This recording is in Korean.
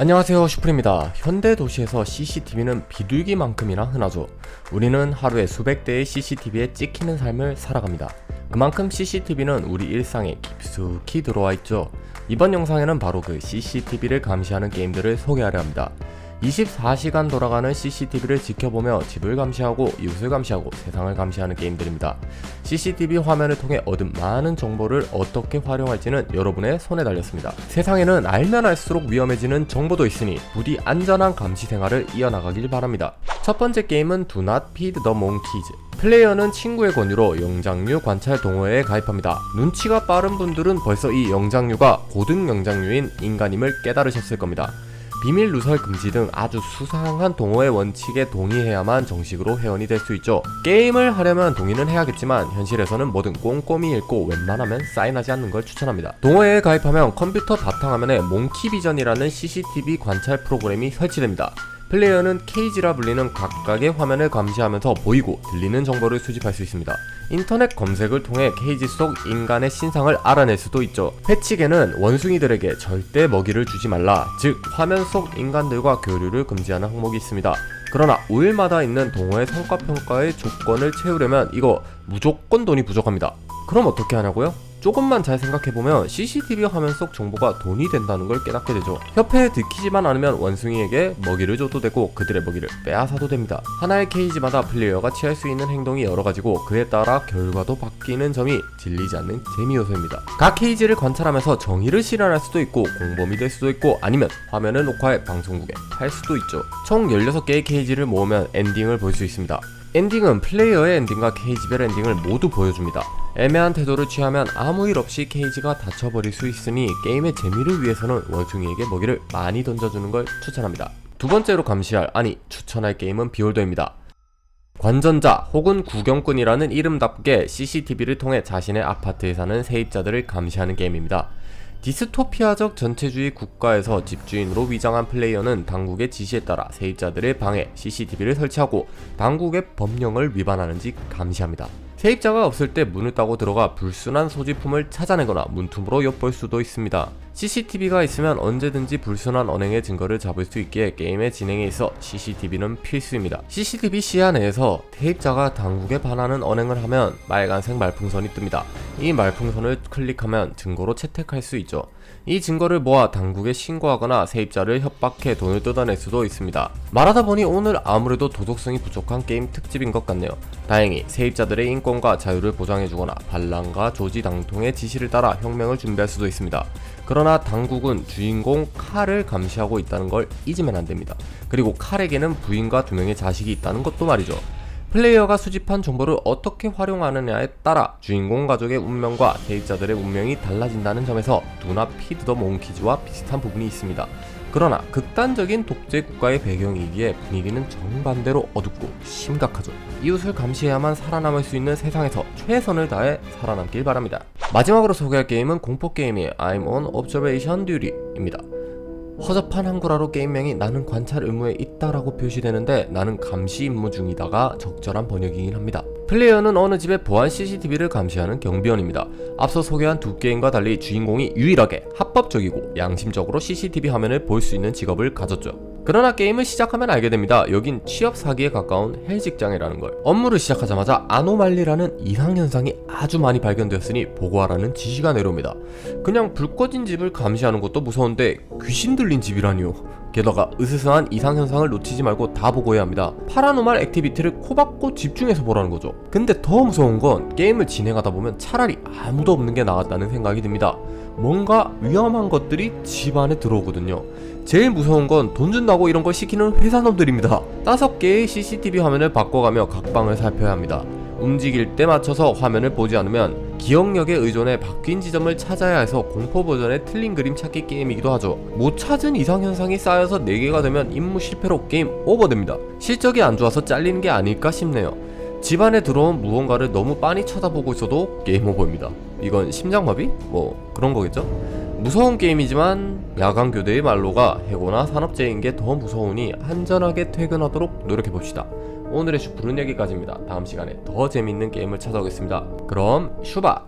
안녕하세요 슈프입니다. 현대 도시에서 CCTV는 비둘기만큼이나 흔하죠. 우리는 하루에 수백 대의 CCTV에 찍히는 삶을 살아갑니다. 그만큼 CCTV는 우리 일상에 깊숙이 들어와 있죠. 이번 영상에는 바로 그 CCTV를 감시하는 게임들을 소개하려 합니다 24시간 돌아가는 CCTV를 지켜보며 집을 감시하고 이웃을 감시하고 세상을 감시하는 게임들입니다. CCTV 화면을 통해 얻은 많은 정보를 어떻게 활용할지는 여러분의 손에 달렸습니다. 세상에는 알면 알수록 위험해지는 정보도 있으니 부디 안전한 감시 생활을 이어나가길 바랍니다. 첫 번째 게임은 Do Not Feed the Monkeys. 플레이어는 친구의 권유로 영장류 관찰 동호회에 가입합니다. 눈치가 빠른 분들은 벌써 이 영장류가 고등 영장류인 인간임을 깨달으셨을 겁니다. 비밀 누설 금지 등 아주 수상한 동호회 원칙에 동의해야만 정식으로 회원이 될 수 있죠. 게임을 하려면 동의는 해야겠지만 현실에서는 뭐든 꼼꼼히 읽고 웬만하면 사인하지 않는 걸 추천합니다. 동호회에 가입하면 컴퓨터 바탕화면에 몽키 비전이라는 CCTV 관찰 프로그램이 설치됩니다. 플레이어는 케이지라 불리는 각각의 화면을 감시하면서 보이고 들리는 정보를 수집할 수 있습니다. 인터넷 검색을 통해 케이지 속 인간의 신상을 알아낼 수도 있죠. 회칙에는 원숭이들에게 절대 먹이를 주지 말라, 즉 화면 속 인간들과 교류를 금지하는 항목이 있습니다. 그러나 5일마다 있는 동호회 성과평가의 조건을 채우려면 이거 무조건 돈이 부족합니다. 그럼 어떻게 하냐고요? 조금만 잘 생각해보면 CCTV 화면 속 정보가 돈이 된다는 걸 깨닫게 되죠. 협회에 들키지만 않으면 원숭이에게 먹이를 줘도 되고 그들의 먹이를 빼앗아도 됩니다. 하나의 케이지마다 플레이어가 취할 수 있는 행동이 여러 가지고 그에 따라 결과도 바뀌는 점이 질리지 않는 재미 요소입니다. 각 케이지를 관찰하면서 정의를 실현할 수도 있고 공범이 될 수도 있고 아니면 화면을 녹화해 방송국에 팔 수도 있죠. 총 16개의 케이지를 모으면 엔딩을 볼 수 있습니다. 엔딩은 플레이어의 엔딩과 케이지별 엔딩을 모두 보여줍니다. 애매한 태도를 취하면 아무 일 없이 케이지가 닫혀버릴 수 있으니 게임의 재미를 위해서는 원숭이에게 먹이를 많이 던져주는 걸 추천합니다. 두 번째로 감시할, 아니 추천할 게임은 비올더입니다. 관전자 혹은 구경꾼이라는 이름답게 CCTV를 통해 자신의 아파트에 사는 세입자들을 감시하는 게임입니다. 디스토피아적 전체주의 국가에서 집주인으로 위장한 플레이어는 당국의 지시에 따라 세입자들의 방에 CCTV를 설치하고 당국의 법령을 위반하는지 감시합니다. 세입자가 없을 때 문을 따고 들어가 불순한 소지품을 찾아내거나 문틈으로 엿볼 수도 있습니다. CCTV가 있으면 언제든지 불순한 언행의 증거를 잡을 수 있기에 게임의 진행에 있어 CCTV는 필수입니다. CCTV 시야 내에서 세입자가 당국에 반하는 언행을 하면 빨간색 말풍선이 뜹니다. 이 말풍선을 클릭하면 증거로 채택할 수 있죠. 이 증거를 모아 당국에 신고하거나 세입자를 협박해 돈을 뜯어낼 수도 있습니다. 말하다 보니 오늘 아무래도 도덕성이 부족한 게임 특집인 것 같네요. 다행히 세입자들의 인권 과 자유를 보장해주거나 반란과 조지 당통의 지시를 따라 혁명을 준비할 수도 있습니다. 그러나 당국은 주인공 칼을 감시하고 있다는 걸 잊으면 안 됩니다. 그리고 칼에게는 부인과 두 명의 자식이 있다는 것도 말이죠. 플레이어가 수집한 정보를 어떻게 활용하느냐에 따라 주인공 가족의 운명과 세입자들의 운명이 달라진다는 점에서 두나 피드 더 몽키즈와 비슷한 부분이 있습니다. 그러나 극단적인 독재 국가의 배경이기에 분위기는 정반대로 어둡고 심각하죠. 이웃을 감시해야만 살아남을 수 있는 세상에서 최선을 다해 살아남길 바랍니다. 마지막으로 소개할 게임은 공포 게임이에요. I'm on observation duty입니다. 허접한 한글화로 게임명이 나는 관찰 의무에 있다라고 표시되는데 나는 감시 임무 중이다가 적절한 번역이긴 합니다. 플레이어는 어느 집의 보안 CCTV를 감시하는 경비원입니다. 앞서 소개한 두 게임과 달리 주인공이 유일하게 합법적이고 양심적으로 CCTV 화면을 볼 수 있는 직업을 가졌죠. 그러나 게임을 시작하면 알게 됩니다. 여긴 취업 사기에 가까운 헬 직장이라는 걸. 업무를 시작하자마자 아노말리라는 이상 현상이 아주 많이 발견되었으니 보고하라는 지시가 내려옵니다. 그냥 불 꺼진 집을 감시하는 것도 무서운데 귀신 들린 집이라니요. 게다가 으스스한 이상 현상을 놓치지 말고 다 보고해야 합니다. 파라노말 액티비티를 코박고 집중해서 보라는 거죠. 근데 더 무서운 건 게임을 진행하다 보면 차라리 아무도 없는 게 나았다는 생각이 듭니다. 뭔가 위험한 것들이 집 안에 들어오거든요. 제일 무서운 건 돈 준다고 이런 걸 시키는 회사놈들입니다. 다섯 개의 CCTV 화면을 바꿔가며 각 방을 살펴야 합니다. 움직일 때 맞춰서 화면을 보지 않으면 기억력에 의존해 바뀐 지점을 찾아야 해서 공포 버전의 틀린 그림 찾기 게임이기도 하죠. 못 찾은 이상 현상이 쌓여서 4개가 되면 임무 실패로 게임 오버됩니다. 실적이 안 좋아서 잘리는 게 아닐까 싶네요. 집안에 들어온 무언가를 너무 빤히 쳐다보고 있어도 게임 오버입니다. 이건 심장마비? 뭐 그런 거겠죠? 무서운 게임이지만 야간 교대의 말로가 해고나 산업재해인 게 더 무서우니 안전하게 퇴근하도록 노력해 봅시다. 오늘의 슈프는 여기까지입니다. 다음 시간에 더 재밌는 게임을 찾아오겠습니다. 그럼 슈바!